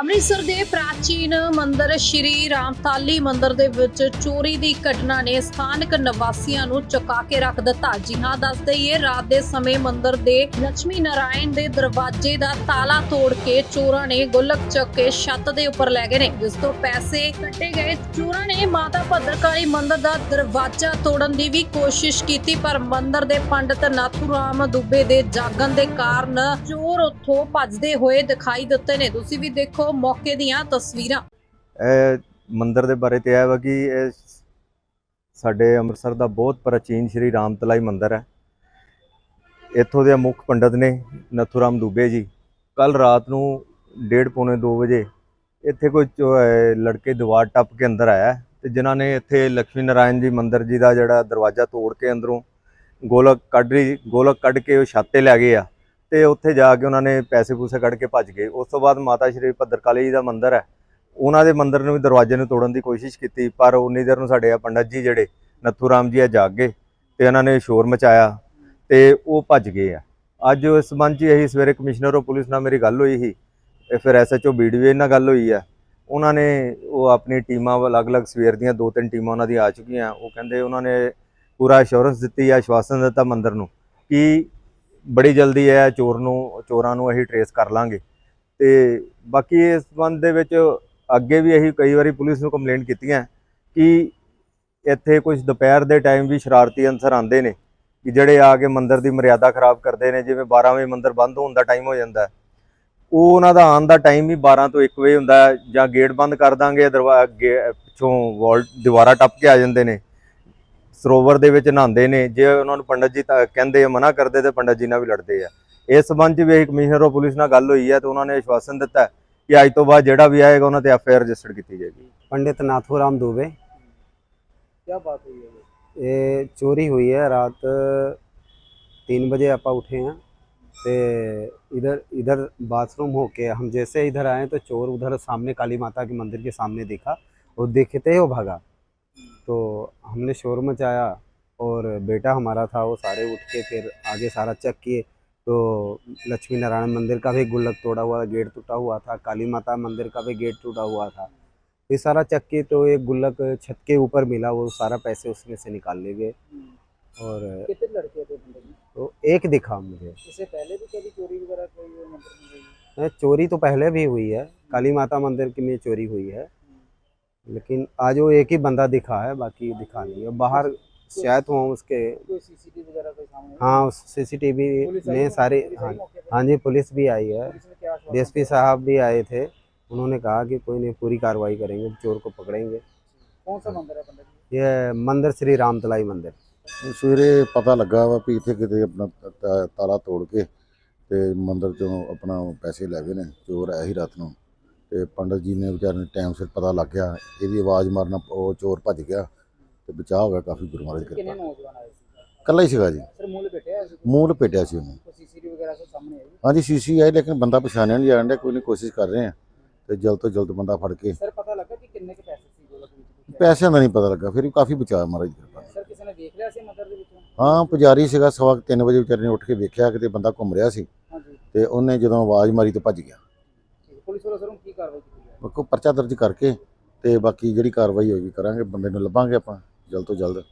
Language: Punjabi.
ਅੰਮ੍ਰਿਤਸਰ ਦੇ ਪ੍ਰਾਚੀਨ ਮੰਦਿਰ ਸ਼੍ਰੀ ਰਾਮਤਾਲੀ ਮੰਦਿਰ ਦੇ ਵਿੱਚ ਚੋਰੀ ਦੀ ਘਟਨਾ ਨੇ ਸਥਾਨਕ ਨਿਵਾਸੀਆਂ ਨੂੰ ਚੁਕਾ ਕੇ ਰੱਖ ਦਿੱਤਾ। ਜੀ ਹਾਂ ਦੱਸ ਦਈਏ, ਰਾਤ ਦੇ ਸਮੇਂ ਮੰਦਿਰ ਦੇ ਲక్ష్ਮੀ ਨਾਰਾਇਣ ਦੇ ਦਰਵਾਜ਼ੇ ਦਾ ਤਾਲਾ ਤੋੜ ਕੇ ਚੋਰਾਂ ਨੇ ਗੁਲਕ ਚੱਕ ਕੇ ਛੱਤ ਦੇ ਉੱਪਰ ਲੈ ਗਏ ਨੇ। ਜਿਸ ਤੋਂ ਪੈਸੇ ਕੱਟੇ ਗਏ। ਚੋਰਾਂ ਨੇ ਮਾਤਾ ਭੱਦਰਕਾਲੀ ਮੰਦਿਰ ਦਾ ਦਰਵਾਜ਼ਾ ਤੋੜਨ ਦੀ ਵੀ ਕੋਸ਼ਿਸ਼ ਕੀਤੀ, ਪਰ ਮੰਦਿਰ ਦੇ ਪੰਡਤ ਨਾਥੂ ਰਾਮ ਦੁੱਬੇ ਦੇ ਜਾਗਣ ਦੇ ਕਾਰਨ ਚੋਰ ਉੱਥੋਂ ਭੱਜਦੇ ਹੋਏ ਦਿਖਾਈ ਦਿੱਤੇ ਨੇ। ਤੁਸੀਂ ਵੀ ਦੇਖੋ ਮੌਕੇ ਦੀਆਂ ਤਸਵੀਰਾਂ। ਇਹ ਮੰਦਿਰ ਦੇ ਬਾਰੇ ਤੇ ਇਹ ਵਾ ਕਿ ਇਹ ਸਾਡੇ ਅੰਮ੍ਰਿਤਸਰ ਦਾ ਬਹੁਤ ਪ੍ਰਾਚੀਨ ਸ਼੍ਰੀ ਰਾਮ ਤਲਾਈ ਮੰਦਿਰ ਹੈ। ਇੱਥੋਂ ਦੇ ਮੁੱਖ ਪੰਡਤ ਨੇ ਨਥੂਰਾਮ ਦੁਬੇ ਜੀ। ਕੱਲ ਰਾਤ ਨੂੰ 1:30 ਪੌਣੇ 2 ਵਜੇ ਇੱਥੇ ਕੋਈ ਲੜਕੇ ਦੀਵਾਰ ਟੱਪ ਕੇ ਅੰਦਰ ਆਇਆ ਤੇ ਜਿਨ੍ਹਾਂ ਨੇ ਇੱਥੇ ਲక్ష్ਮੀ ਨਾਰਾਇਣ ਜੀ ਮੰਦਿਰ ਜੀ ਦਾ ਜਿਹੜਾ ਦਰਵਾਜ਼ਾ ਤੋੜ ਕੇ ਅੰਦਰੋਂ ਗੋਲਕ ਕੱਢ ਰਹੀ ਗੋਲਕ ਕੱਢ ਕੇ ਉਹ ਛਾਤੇ ਲੈ ਗਏ ਆ। ਤੇ ਉੱਥੇ ਜਾ ਕੇ ਉਹਨਾਂ ਨੇ ਪੈਸੇ ਪੂਸੇ ਕੱਢ ਕੇ ਭੱਜ ਗਏ। ਉਸ ਤੋਂ ਬਾਅਦ ਮਾਤਾ ਸ਼੍ਰੀ ਭੱਦਰਕਾਲੀ ਜੀ ਦਾ ਮੰਦਿਰ ਹੈ। ਉਹਨਾਂ ਦੇ ਮੰਦਿਰ ਨੂੰ ਵੀ ਦਰਵਾਜ਼ੇ ਨੂੰ ਤੋੜਨ ਦੀ ਕੋਸ਼ਿਸ਼ ਕੀਤੀ, ਪਰ ਉਨੀ ਦੇਰ ਨੂੰ ਸਾਡੇ ਆ ਪੰਡਤ ਜੀ ਜਿਹੜੇ ਨੱਥੂ ਰਾਮ ਜੀ ਆ ਜਾਗ ਗਏ ਤੇ ਉਹਨਾਂ ਨੇ ਸ਼ੋਰ ਮਚਾਇਆ ਤੇ ਉਹ ਭੱਜ ਗਏ ਆ। ਅੱਜ ਇਸ ਸੰਬੰਧ 'ਚ ਇਹੀ ਸਵੇਰੇ ਕਮਿਸ਼ਨਰ ਆਫ ਪੁਲਿਸ ਨਾਲ ਮੇਰੀ ਗੱਲ ਹੋਈ ਸੀ ਤੇ ਫਿਰ ਐਸਐਚਓ ਬੀਡੀਏ ਨਾਲ ਗੱਲ ਹੋਈ ਆ। ਉਹਨਾਂ ਨੇ ਉਹ ਆਪਣੀ ਟੀਮਾਂ ਅਲੱਗ-ਅਲੱਗ ਸਵੇਰ ਦੀਆਂ ਦੋ ਤਿੰਨ ਟੀਮਾਂ ਉਹਨਾਂ ਦੀਆਂ ਆ ਚੁੱਕੀਆਂ। ਉਹ ਕਹਿੰਦੇ ਉਹਨਾਂ ਨੇ ਪੂਰਾ ਅਸ਼ੋਰੈਂਸ ਦਿੱਤੀ ਆ ਆਸ਼ਵਾਸਨ ਦਿੱਤਾ ਮੰਦਰ ਨੂੰ ਕਿ ਬੜੀ ਜਲਦੀ ਹੈ ਚੋਰ ਨੂੰ, ਚੋਰਾਂ ਨੂੰ ਅਸੀਂ ਟਰੇਸ ਕਰ ਲਾਂਗੇ। ਤੇ ਬਾਕੀ ਇਸ ਸੰਬੰਧ ਦੇ ਵਿੱਚ ਅੱਗੇ ਵੀ ਅਸੀਂ ਕਈ ਵਾਰੀ ਪੁਲਿਸ ਨੂੰ ਕੰਪਲੇਂਟ ਕੀਤੀਆਂ ਕਿ ਇੱਥੇ ਕੁਝ ਦੁਪਹਿਰ ਦੇ ਟਾਈਮ ਵੀ ਸ਼ਰਾਰਤੀ ਅਨਸਰ ਆਉਂਦੇ ਨੇ, ਕਿ ਜਿਹੜੇ ਆ ਕੇ ਮੰਦਰ ਦੀ ਮਰਿਆਦਾ ਖਰਾਬ ਕਰਦੇ ਨੇ, ਜਿਵੇਂ 12 ਵਜੇ ਮੰਦਰ ਬੰਦ ਹੋਣ ਦਾ ਟਾਈਮ ਹੋ ਜਾਂਦਾ ਉਹ ਉਹਨਾਂ ਦਾ ਆਉਣ ਦਾ ਟਾਈਮ ਵੀ 12 ਤੋਂ 1 ਵਜੇ ਹੁੰਦਾ ਜਾਂ ਗੇਟ ਬੰਦ ਕਰ ਦਾਂਗੇ, ਦਰਵਾ, ਅੱਗੇ ਪਿੱਛੋਂ ਵਾਲ, ਦੀਵਾਰਾਂ ਟੱਪ ਕੇ ਆ ਜਾਂਦੇ ਨੇ। ਸਰੋਵਰ ਦੇ ਵਿੱਚ ਨਹਾਉਂਦੇ ਨੇ ਜੇ ਉਹਨਾਂ ਨੂੰ ਪੰਡਤ ਜੀ ਤਾਂ ਕਹਿੰਦੇ ਆ ਮਨਾ ਕਰਦੇ ਤੇ ਪੰਡਤ ਜੀ ਨਾਲ ਵੀ ਲੜਦੇ ਆ ਇਸ ਸੰਬੰਧ 'ਚ ਵੀ ਕਮਿਸ਼ਨਰ ਆਫ ਪੁਲਿਸ ਨਾਲ ਗੱਲ ਹੋਈ ਹੈ ਤੇ ਉਹਨਾਂ ਨੇ ਆਸ਼ਵਾਸਨ ਦਿੱਤਾ ਹੈ ਕਿ ਅੱਜ ਤੋਂ ਬਾਅਦ ਜਿਹੜਾ ਵੀ ਆਏਗਾ ਉਹਨਾਂ ਤੇ ਐਫਆਈਆਰ ਰਜਿਸਟਰ ਕੀਤੀ ਜਾਏਗੀ पंडित नाथूराम दुबे क्या बात हुई है ये? ये चोरी हुई है रात तीन बजे आपा उठे हैं ते इधर इधर बाथरूम होके हम जैसे इधर आए तो चोर उधर सामने काली माता के मंदिर के सामने दिखा और देखते ही वो भागा तो हमने शोर मचाया और बेटा हमारा था वो सारे उठ के फिर आगे सारा चेक किए। तो लक्ष्मी नारायण मंदिर का भी गुल्लक तोड़ा हुआ गेट टूटा हुआ था काली माता मंदिर का भी गेट टूटा हुआ था। ये सारा चेक किए तो एक गुल्लक छत के ऊपर मिला वो सारा पैसे उसमें से निकाल ले गए। और कितने लड़के थे? तो एक दिखा मुझे। इससे पहले भी कभी चोरी वगैरह कोई मंदिर में? हुई? चोरी तो पहले भी हुई है। काली माता मंदिर की में चोरी हुई है। लेकिन आज वो एक ही बंदा दिखा है बाकी दिखा नहीं है बाहर शायद हो उसके कोई सीसीटीवी वगैरह कोई सामने आई? हाँ सीसीटीवी पुलिस आई में मौके- सारे पुलिस हाँ आई मौके पे? हाँ जी पुलिस भी आई है पुलिस ने क्या आश्वासन डीएसपी साहब भी आए थे उन्होंने कहा कि कोई नहीं पूरी कार्रवाई करेंगे चोर को पकड़ेंगे दिया? कौन सा मंदिर है पंडित जी ये मंदिर श्री रामतलाई मंदिर ਸਵੇਰੇ ਪਤਾ ਲੱਗਾ ਵਾ ਵੀ ਇੱਥੇ ਕਿਤੇ ਆਪਣਾ ਤਾ- ਤਾ- ਤਾਲਾ ਤੋੜ ਕੇ ਤੇ ਮੰਦਿਰ ਚੋਂ ਆਪਣਾ ਪੈਸੇ ਲੈ ਗਏ ਨੇ ਚੋਰ ਆਇਆ ਸੀ ਰਾਤ ਨੂੰ ਤੇ ਪੰਡਤ ਜੀ ਨੇ ਵਿਚਾਰੇ ਟਾਈਮ ਸਿਰ ਪਤਾ ਲੱਗ ਗਿਆ ਇਹਦੀ ਆਵਾਜ਼ ਮਾਰਨਾ ਉਹ ਚੋਰ ਭੱਜ ਗਿਆ ਤੇ ਬਚਾਅ ਹੋ ਗਿਆ ਕਾਫੀ ਗੁਰੂ ਮਹਾਰਾਜ ਦੀ ਕਿਰਪਾ ਨੌਜਵਾਨ ਆਏ ਸੀ ਕੱਲਾ ਹੀ ਸੀਗਾ ਜੀ। ਸਰ ਮੂਲ ਬੈਠਿਆ ਸੀ? ਮੂੰਹ ਲਪੇਟਿਆ ਸੀ ਉਹਨੇ। ਕੋਈ ਸੀਸੀਟੀਵੀ ਵਗੈਰਾ ਸਭ ਸਾਹਮਣੇ ਆਈ? ਹਾਂਜੀ ਸੀਸੀ ਆਈ ਲੇਕਿਨ ਬੰਦਾ ਪਛਾਣਿਆ ਨਹੀਂ ਜਾਣ ਡਿਆ ਕੋਈ ਨਹੀਂ ਕੋਸ਼ਿਸ਼ ਕਰ ਰਹੇ ਆ। ਤੇ ਜਲਦ ਤੋਂ ਜਲਦ ਬੰਦਾ ਫੜ ਕੇ ਸਰ ਪਤਾ ਲੱਗਾ ਕਿ ਕਿੰਨੇ ਕੁ ਪੈਸੇ ਸੀ ਉਹਦੇ ਵਿੱਚ? ਪੈਸਿਆਂ ਦਾ ਨਹੀਂ ਪਤਾ ਲੱਗਾ ਫਿਰ ਵੀ ਕਾਫੀ ਬਚਾਅ ਮਹਾਰਾਜ ਦੀ ਕਿਰਪਾ ਸਰ ਕਿਸੇ ਨੇ ਦੇਖ ਲਿਆ ਸੀ ਮੰਦਰ ਦੇ ਵਿੱਚੋਂ? ਹਾਂ ਪੁਜਾਰੀ ਸੀਗਾ ਸਵਾ 3 ਵਜੇ ਵਿਚਾਰੇ ਨੇ ਉੱਠ ਕੇ ਵੇਖਿਆ ਕਿਤੇ ਬੰਦਾ ਘੁੰਮ ਰਿਹਾ ਸੀ। ਹਾਂਜੀ। ਤੇ ਉਹਨੇ ਜਦੋਂ ਆਵਾਜ਼ ਮਾਰੀ ਤੇ ਭੱਜ ਗਿਆ। ਪੁਲਿਸ ਵੱਲੋਂ ਸਰ ਕੀ ਕਾਰਵਾਈ ਕੀਤੀ ਜਾ ਬਾਕੀ ਪਰਚਾ ਦਰਜ ਕਰਕੇ ਤੇ ਬਾਕੀ ਜਿਹੜੀ ਕਾਰਵਾਈ ਹੋਏਗੀ ਕਰਾਂਗੇ, ਬੰਦੇ ਨੂੰ ਲੱਭਾਂਗੇ ਆਪਾਂ, ਜਲਦ ਤੋਂ ਜਲਦ।